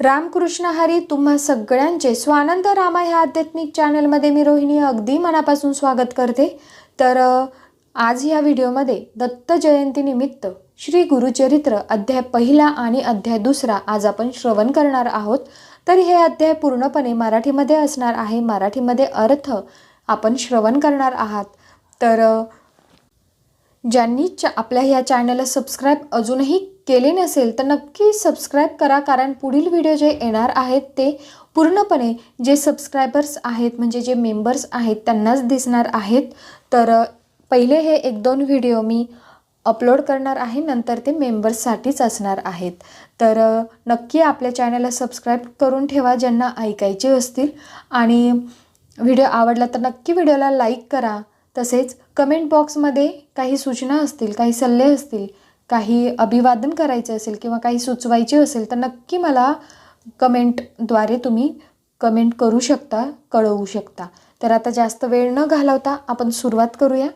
रामकृष्ण हरी तुम्हा सगळ्यांचे स्वानंद रामा ह्या आध्यात्मिक चॅनलमध्ये मी रोहिणी अगदी मनापासून स्वागत करते. तर आज ह्या व्हिडिओमध्ये दत्त जयंतीनिमित्त श्री गुरुचरित्र अध्याय पहिला आणि अध्याय दुसरा आज आपण श्रवण करणार आहोत. तर हे अध्याय पूर्णपणे मराठीमध्ये असणार आहे. मराठीमध्ये अर्थ आपण श्रवण करणार आहात. तर ज्यांनी च आपल्या ह्या चॅनलला सबस्क्राईब अजूनही केले नसेल तर नक्की सबस्क्राईब करा कारण पुढील व्हिडिओ जे येणार आहेत ते पूर्णपणे जे सबस्क्रायबर्स आहेत म्हणजे जे मेंबर्स आहेत त्यांनाच दिसणार आहेत. तर पहिले हे एक दोन व्हिडिओ मी अपलोड करणार आहे नंतर ते मेंबर्ससाठीच असणार आहेत. तर नक्की आपल्या चॅनलला सबस्क्राईब करून ठेवा ज्यांना ऐकायचे असतील. आणि व्हिडिओ आवडला तर नक्की व्हिडिओला लाईक करा. तसेच कमेंट बॉक्समध्ये काही सूचना असतील काही सल्ले असतील काही अभिवादन करायचे असेल किंवा काही सुचवायचे असेल तर नक्की मला कमेंटद्वारे तुम्ही कमेंट करू शकता कळवू शकता. तर आता जास्त वेळ न घालवता आपण सुरुवात करूया.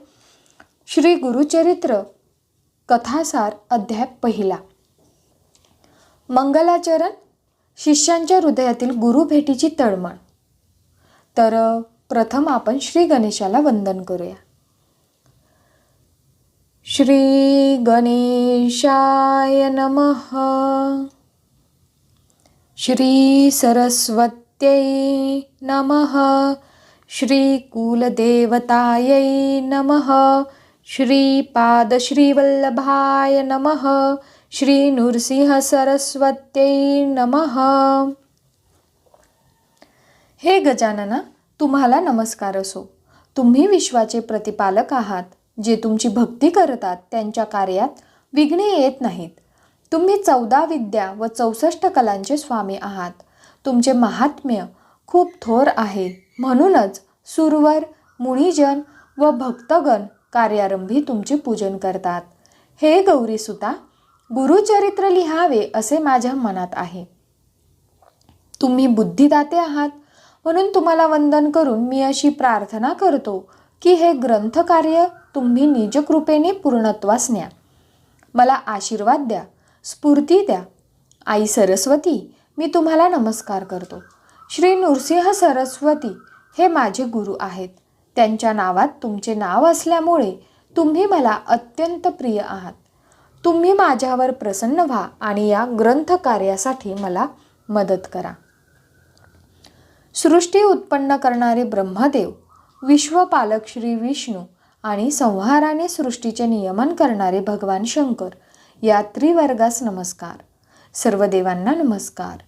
श्री गुरुचरित्र कथासार अध्याय पहिला. मंगलाचरण शिष्यांच्या हृदयातील गुरुभेटीची तळमळ. तर प्रथम आपण श्री गणेशाला वंदन करूया. श्री गणेशाय नमः। श्री सरस्वत्यै नमः। श्री कुलदेवतायै नमः। श्रीपादश्रीवल्लभाय नमः। श्री नृसिंहसरस्वत्यै नमः। हे गजानना तुम्हाला नमस्कार असो. तुम्ही विश्वाचे प्रतिपालक आहात. जे तुमची भक्ती करतात त्यांच्या कार्यात विघ्ने येत नाहीत. तुम्ही चौदा विद्या व चौसष्ट कलांचे स्वामी आहात. तुमचे महात्म्य खूप थोर आहे. म्हणूनच सुरवर मुनिजन व भक्तगण कार्यारंभी तुमचे पूजन करतात. हे गौरीसुता गुरुचरित्र लिहावे असे माझ्या मनात आहे. तुम्ही बुद्धिदाते आहात. म्हणून तुम्हाला वंदन करून मी अशी प्रार्थना करतो की हे ग्रंथकार्य तुम्ही निजकृपेने पूर्णत्वास न्या मला आशीर्वाद द्या स्फूर्ती द्या. आई सरस्वती मी तुम्हाला नमस्कार करतो. श्री नृसिंह सरस्वती हे माझे गुरु आहेत. त्यांच्या नावात तुमचे नाव असल्यामुळे तुम्ही मला अत्यंत प्रिय आहात. तुम्ही माझ्यावर प्रसन्न व्हा आणि या ग्रंथकार्यासाठी मला मदत करा. सृष्टी उत्पन्न करणारे ब्रह्मदेव विश्वपालक श्री विष्णू आणि संहाराने सृष्टीचे नियमन करणारे भगवान शंकर. या त्रिवर्गास नमस्कार. सर्व देवांना नमस्कार.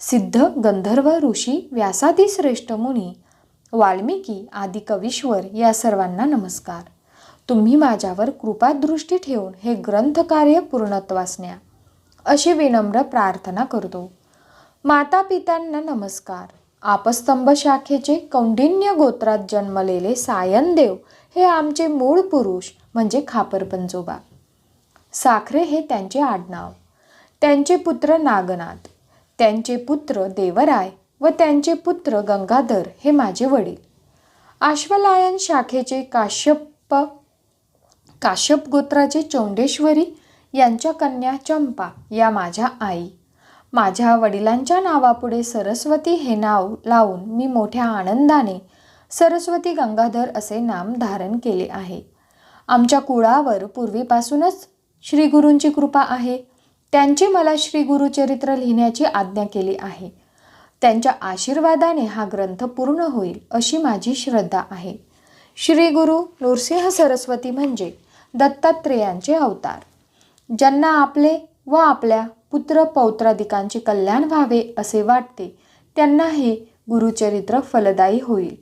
सिद्ध गंधर्व ऋषी व्यासादी श्रेष्ठ मुनी वाल्मिकी आदी कवीश्वर या सर्वांना नमस्कार. तुम्ही माझ्यावर कृपादृष्टी ठेवून हे ग्रंथकार्य पूर्णत्वास न्या अशी विनम्र प्रार्थना करतो. माता पित्यांना नमस्कार. आपस्तंभ शाखेचे कौंडिन्य गोत्रात जन्मलेले सायनदेव हे आमचे मूळ पुरुष म्हणजे खापरपंजोबा. साखरे हे त्यांचे आडनाव. त्यांचे पुत्र नागनाथ त्यांचे पुत्र देवराय व त्यांचे पुत्र गंगाधर हे माझे वडील. आश्वलायन शाखेचे काश्यप काश्यप गोत्राचे चौंडेश्वरी यांच्या कन्या चंपा या माझ्या आई. माझ्या वडिलांच्या नावापुढे सरस्वती हे नाव लावून मी मोठ्या आनंदाने सरस्वती गंगाधर असे नाम धारण केले आहे. आमच्या कुळावर पूर्वीपासूनच श्रीगुरूंची कृपा आहे. त्यांची मला श्री गुरुचरित्र लिहिण्याची आज्ञा केली आहे. त्यांच्या आशीर्वादाने हा ग्रंथ पूर्ण होईल अशी माझी श्रद्धा आहे. श्री गुरु नृसिंह सरस्वती म्हणजे दत्तात्रेयांचे अवतार. ज्यांना आपले व आपल्या पुत्र पौत्रादिकांचे कल्याण व्हावे असे वाटते. त्यांना हे गुरुचरित्र फलदायी होईल.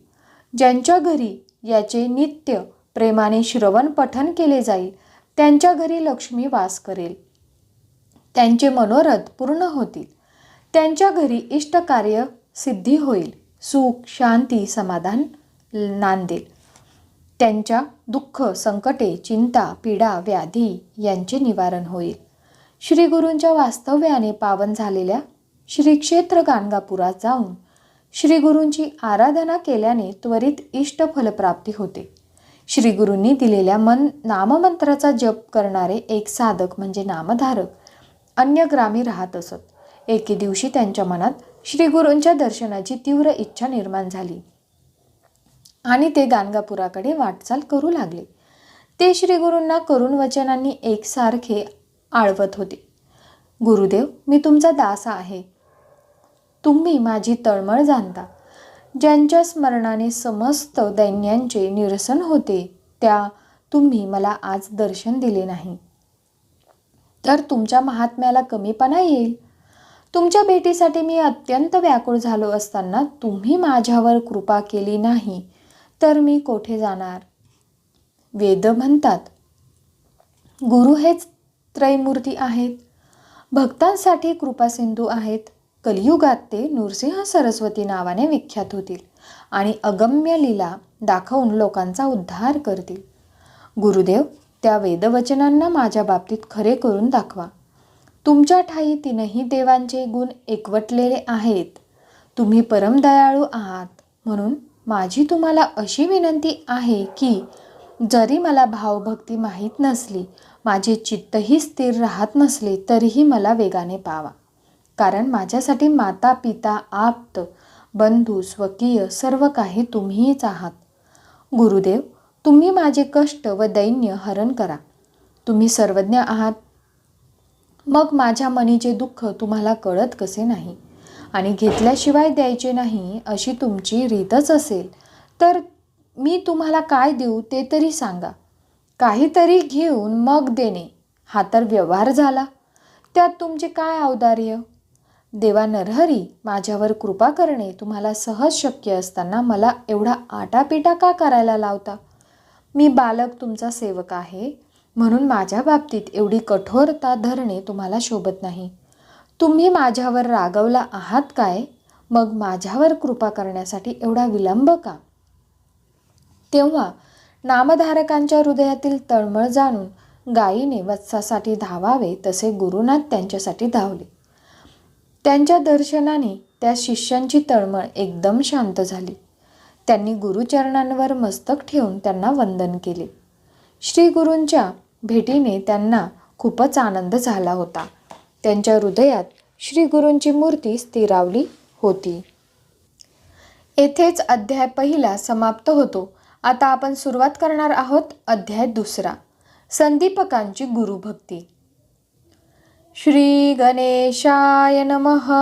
ज्यांच्या घरी याचे नित्य प्रेमाने श्रवण पठन केले जाईल त्यांच्या घरी लक्ष्मी वास करेल. त्यांचे मनोरथ पूर्ण होतील. त्यांच्या घरी इष्टकार्य सिद्धी होईल. सुख शांती समाधान नांदेल. त्यांच्या दुःख संकटे चिंता पीडा व्याधी यांचे निवारण होईल. श्री गुरूंच्या वास्तव्याने पावन झालेल्या श्रीक्षेत्र गाणगापुरात जाऊन श्री गुरूंची आराधना केल्याने त्वरित इष्ट फलप्राप्ती होते. श्री गुरूंनी दिलेल्या मन नाममंत्राचा जप करणारे एक साधक म्हणजे नामधारक अन्य ग्रामी राहत असत. एके दिवशी त्यांच्या मनात श्रीगुरूंच्या दर्शनाची तीव्र इच्छा निर्माण झाली. आणि ते गाणगापुराकडे वाटचाल करू लागले. ते श्रीगुरूंना करुण वचनांनी एकसारखे आळवत होते. गुरुदेव मी तुमचा दास आहे. तुम्ही माझी तळमळ जाणता. ज्यांच्या स्मरणाने समस्त दैन्यांचे निरसन होते त्या तुम्ही मला आज दर्शन दिले नाही. तर तुमच्या महात्म्याला कमीपणा येईल. तुमच्या भेटीसाठी मी अत्यंत व्याकुळ झालो असताना तुम्ही माझ्यावर कृपा केली नाही तर मी कोठे जाणार? वेद म्हणतात गुरु हेच त्रयमूर्ती आहेत. भक्तांसाठी कृपासिंधू आहेत. कलियुगात ते नृसिंह सरस्वती नावाने विख्यात होतील आणि अगम्य लीला दाखवून लोकांचा उद्धार करतील. गुरुदेव त्या वेदवचनांना माझ्या बाबतीत खरे करून दाखवा. तुमच्या ठाई तीनही देवांचे गुण एकवटलेले आहेत. तुम्ही परमदयाळू आहात. म्हणून माझी तुम्हाला अशी विनंती आहे की जरी मला भावभक्ती माहीत नसली माझे चित्तही स्थिर राहत नसले तरीही मला वेगाने पावा. कारण माझ्यासाठी माता पिता आप्त बंधू स्वकीय सर्व काही तुम्हीच आहात. गुरुदेव तुम्ही माझे कष्ट व दैन्य हरण करा. तुम्ही सर्वज्ञ आहात. मग माझ्या मनीचे दुःख तुम्हाला कळत कसे नाही? आणि घेतल्याशिवाय द्यायचे नाही अशी तुमची रीतच असेल तर मी तुम्हाला काय देऊ ते तरी सांगा. काहीतरी घेऊन मग देणे. हा तर व्यवहार झाला. त्यात तुमचे काय औदार्य? देवा नरहरी माझ्यावर कृपा करणे. तुम्हाला सहज शक्य असताना मला एवढा आटापिटा का करायला लावता? मी बालक तुमचा सेवक आहे. म्हणून माझ्या बाबतीत एवढी कठोरता धरणे तुम्हाला शोभत नाही. तुम्ही माझ्यावर रागवला आहात काय? मग माझ्यावर कृपा करण्यासाठी एवढा विलंब का? तेव्हा नामधारकांच्या हृदयातील तळमळ जाणून गायीने वत्सासाठी धावावे तसे गुरुनाथ त्यांच्यासाठी धावले. त्यांच्या दर्शनाने त्या शिष्यांची तळमळ एकदम शांत झाली. त्यांनी गुरुचरणांवर मस्तक ठेवून त्यांना वंदन केले. श्री गुरूंच्या भेटीने त्यांना खूपच आनंद झाला होता. त्यांच्या हृदयात श्री गुरूंची मूर्ती स्थिरावली होती. येथेच अध्याय पहिला समाप्त होतो. आता आपण सुरुवात करणार आहोत अध्याय दुसरा. संदीपकांची गुरुभक्ती. श्री गणेशाय नमः.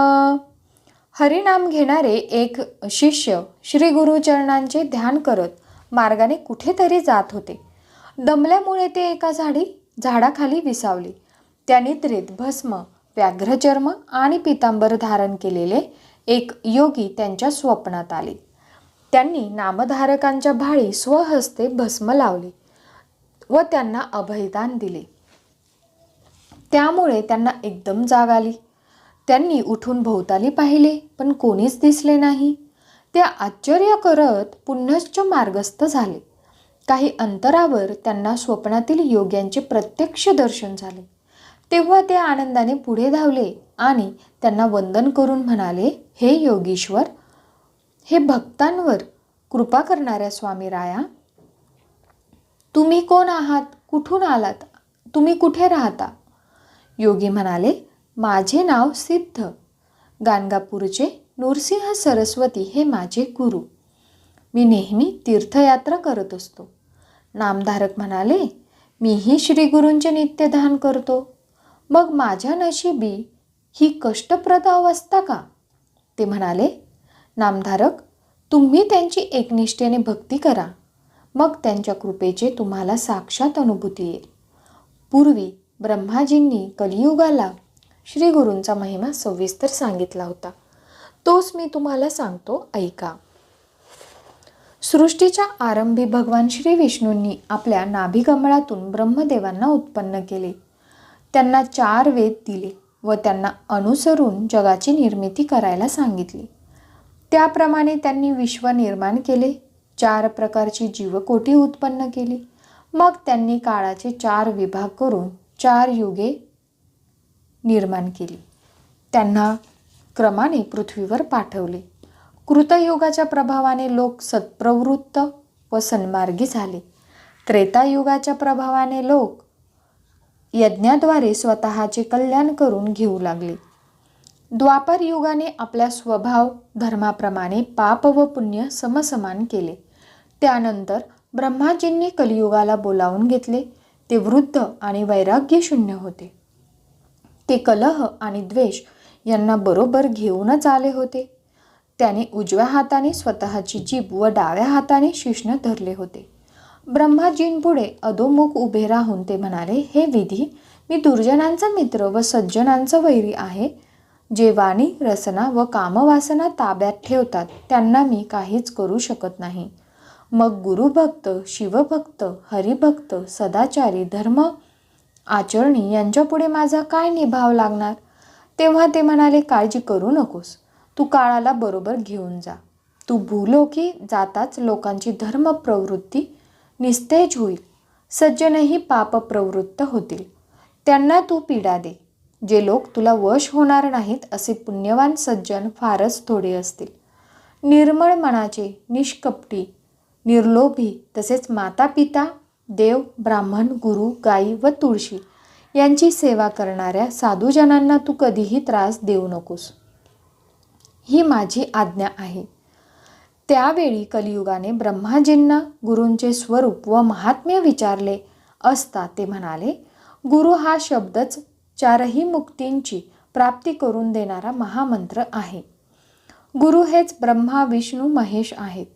हरिनाम घेणारे एक शिष्य श्री गुरुचरणांचे ध्यान करत मार्गाने कुठेतरी जात होते. दमल्यामुळे ते एका झाडी झाडाखाली विसावले. त्या निद्रेत भस्म व्याघ्रचर्म आणि पितांबर धारण केलेले एक योगी त्यांच्या स्वप्नात आले. त्यांनी नामधारकांच्या भाळी स्वहस्ते भस्म लावले व त्यांना अभयदान दिले. त्यामुळे त्यांना एकदम जाग आली. त्यांनी उठून भोवताली पाहिले पण कोणीच दिसले नाही. ते आश्चर्य करत पुनश्च मार्गस्थ झाले. काही अंतरावर त्यांना स्वप्नातील योग्यांचे प्रत्यक्ष दर्शन झाले. तेव्हा ते आनंदाने पुढे धावले आणि त्यांना वंदन करून म्हणाले हे योगीश्वर हे भक्तांवर कृपा करणाऱ्या स्वामी राया तुम्ही कोण आहात? कुठून आलात? तुम्ही कुठे राहता? योगी म्हणाले माझे नाव सिद्ध. गाणगापूरचे नृसिंह सरस्वती हे माझे गुरु. मी नेहमी तीर्थयात्रा करत असतो. नामधारक म्हणाले मीही श्री गुरूंचे नित्यध्यान करतो. मग माझ्या नशिबी ही कष्टप्रद अवस्था का? ते म्हणाले नामधारक तुम्ही त्यांची एकनिष्ठेने भक्ती करा. मग त्यांच्या कृपेचे तुम्हाला साक्षात अनुभूती येईल. पूर्वी ब्रह्माजींनी कलियुगाला श्री गुरूंचा महिमा सविस्तर सांगितला होता. तोच मी तुम्हाला सांगतो ऐका. सृष्टीच्या आरंभी भगवान श्री विष्णूंनी आपल्या नाभिकमळातून ब्रह्मदेवांना उत्पन्न केले. त्यांना चार वेद दिले व त्यांना अनुसरून जगाची निर्मिती करायला सांगितली. त्याप्रमाणे त्यांनी विश्व निर्माण केले चार प्रकारची जीवकोटी उत्पन्न केली. मग त्यांनी काळाचे चार विभाग करून चार युगे निर्माण केली. त्यांना क्रमाने पृथ्वीवर पाठवले. कृतयुगाच्या प्रभावाने लोक सत्प्रवृत्त व सन्मार्गी झाले. त्रेतायुगाच्या प्रभावाने लोक यज्ञाद्वारे स्वतःचे कल्याण करून घेऊ लागले. द्वापर युगाने आपल्या स्वभाव धर्माप्रमाणे पाप व पुण्य समसमान केले. त्यानंतर ब्रह्माजींनी कलियुगाला बोलावून घेतले. ते वृद्ध आणि वैराग्यशून्य होते. ते कलह आणि द्वेष यांना बरोबर घेऊनच आले होते. त्याने उजव्या हाताने स्वतःची जीभ व डाव्या हाताने शिष्ण धरले होते. ब्रह्माजींपुढे अधोमुख उभे राहून ते म्हणाले हे विधी मी दुर्जनांचा मित्र व सज्जनांचा वैरी आहे. जे वाणी रसना व कामवासना ताब्यात ठेवतात. त्यांना मी काहीच करू शकत नाही. मग गुरुभक्त शिवभक्त हरिभक्त सदाचारी धर्म आचरणी यांच्यापुढे माझा काय निभाव लागणार? तेव्हा ते म्हणाले काळजी करू नकोस. तू काळाला बरोबर घेऊन जा. तू भूलोकी जाताच लोकांची धर्म प्रवृत्ती निस्तेज होईल. सज्जनही पाप प्रवृत्त होतील. त्यांना तू पीडा दे. जे लोक तुला वश होणार नाहीत असे पुण्यवान सज्जन फारच थोडे असतील. निर्मळ मनाचे निष्कपटी निर्लोभी तसेच माता पिता देव ब्राह्मण गुरु गाई व तुळशी यांची सेवा करणाऱ्या साधूजनांना तू कधीही त्रास देऊ नकोस. ही माझी आज्ञा आहे. त्यावेळी कलियुगाने ब्रह्माजींना गुरूंचे स्वरूप व महात्म्य विचारले असता ते म्हणाले गुरु हा शब्दच चारही मुक्तींची प्राप्ती करून देणारा महामंत्र आहे. गुरु हेच ब्रह्मा विष्णू महेश आहेत.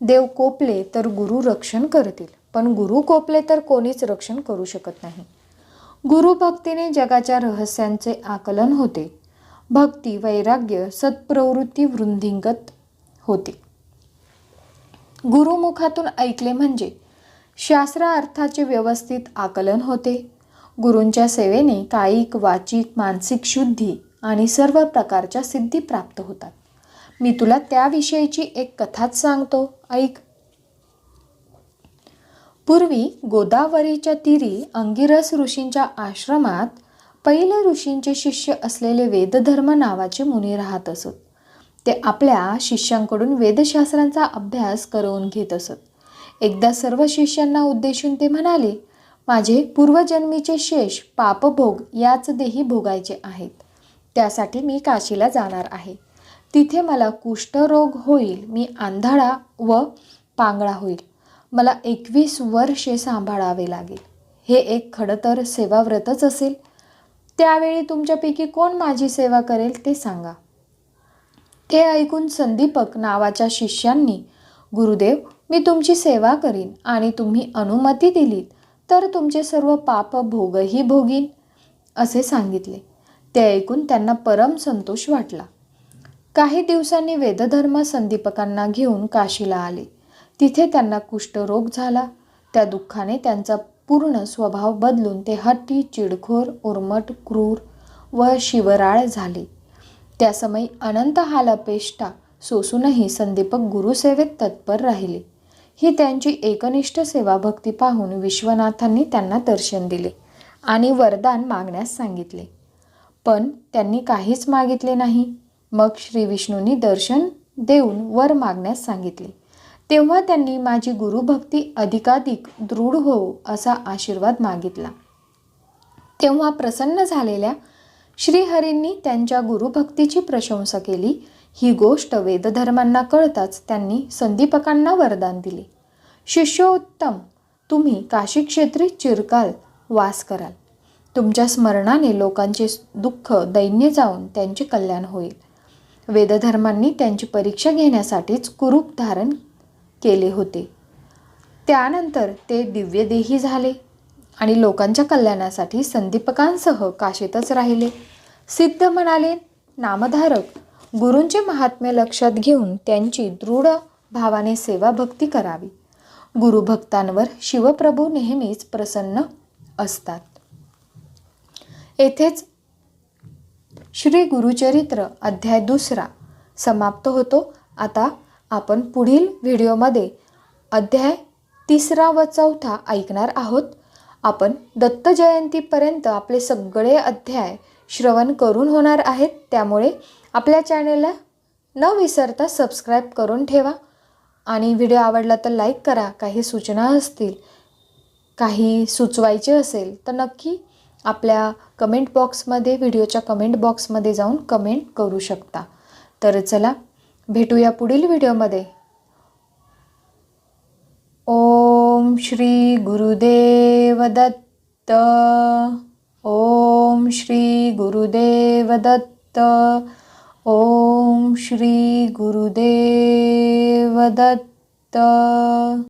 देव कोपले तर गुरु रक्षण करतील पण गुरु कोपले तर कोणीच रक्षण करू शकत नाही. गुरुभक्तीने जगाच्या रहस्यांचे आकलन होते. भक्ती वैराग्य सत्प्रवृत्ती वृद्धिंगत होते. गुरुमुखातून ऐकले म्हणजे शास्त्रार्थाचे व्यवस्थित आकलन होते. गुरूंच्या सेवेने कायिक वाचिक मानसिक शुद्धी आणि सर्व प्रकारच्या सिद्धी प्राप्त होतात. मी तुला त्याविषयीची एक कथाच सांगतो. ऐक. पूर्वी गोदावरीच्या तीरी अंगिरस ऋषींच्या आश्रमात पैल ऋषींचे शिष्य असलेले वेदधर्म नावाचे मुनी राहत असत. ते आपल्या शिष्यांकडून वेदशास्त्रांचा अभ्यास करवून घेत असत. एकदा सर्व शिष्यांना उद्देशून ते म्हणाले माझे पूर्वजन्मीचे शेष पापभोग याच देही भोगायचे आहेत. त्यासाठी मी काशीला जाणार आहे. तिथे मला कुष्ठरोग होईल मी आंधळा व पांगळा होईल. मला एकवीस वर्षे सांभाळावे लागेल. हे एक खडं तर सेवाव्रतच असेल. त्यावेळी तुमच्यापैकी कोण माझी सेवा करेल ते सांगा. ते ऐकून संदीपक नावाच्या शिष्यांनी गुरुदेव मी तुमची सेवा करीन आणि तुम्ही अनुमती दिलीत. तर तुमचे सर्व पाप भोगही भोगीन असे सांगितले. ते ऐकून त्यांना परम संतोष वाटला. काही दिवसांनी वेदधर्म संदीपकांना घेऊन काशीला आले. तिथे त्यांना कुष्ठरोग झाला. त्या दुःखाने त्यांचा पूर्ण स्वभाव बदलून ते हट्टी चिडखोर उर्मट क्रूर व शिवराळ झाले. त्यासमयी अनंत हालपेष्टा सोसूनही संदीपक गुरुसेवेत तत्पर राहिले. ही त्यांची एकनिष्ठ सेवाभक्ती पाहून विश्वनाथांनी त्यांना दर्शन दिले आणि वरदान मागण्यास सांगितले. पण त्यांनी काहीच मागितले नाही. मग श्री विष्णूंनी दर्शन देऊन वर मागण्यास सांगितले. तेव्हा त्यांनी माझी गुरुभक्ती अधिकाधिक दृढ हो असा आशीर्वाद मागितला. तेव्हा प्रसन्न झालेल्या श्रीहरींनी त्यांच्या गुरुभक्तीची प्रशंसा केली ही गोष्ट वेदधर्मांना कळताच त्यांनी संदीपकांना वरदान दिले. शिष्योत्तम तुम्ही काशी क्षेत्री चिरकाल वास कराल. तुमच्या स्मरणाने लोकांचे दुःख दैन्य जाऊन त्यांचे कल्याण होईल. वेदधर्मांनी त्यांची परीक्षा घेण्यासाठीच कुरूप धारण केले होते. त्यानंतर ते दिव्यदेही झाले आणि लोकांच्या कल्याणासाठी संदीपकांसह काशीतच राहिले. सिद्ध म्हणाले नामधारक गुरूंचे महात्म्य लक्षात घेऊन त्यांची दृढ भावाने सेवा भक्ती करावी. गुरुभक्तांवर शिवप्रभू नेहमीच प्रसन्न असतात. येथेच श्री गुरुचरित्र अध्याय दुसरा समाप्त होतो. आता आपण पुढील व्हिडिओमध्ये अध्याय तिसरा व चौथा ऐकणार आहोत. आपण दत्त जयंतीपर्यंत आपले सगळे अध्याय श्रवण करून होणार आहेत. त्यामुळे आपल्या चॅनेलला न विसरता सबस्क्राईब करून ठेवा आणि व्हिडिओ आवडला तर लाईक करा. काही सूचना असतील काही सुचवायचे असेल तर नक्की आपल्या कमेंट बॉक्समध्ये व्हिडिओच्या कमेंट बॉक्समध्ये जाऊन कमेंट करू शकता. तर चला भेटूया पुढील व्हिडिओमध्ये. ओम श्री गुरुदेव दत्त. ओम श्री गुरुदेव दत्त. ॐ श्रीगुरुदेवदत्त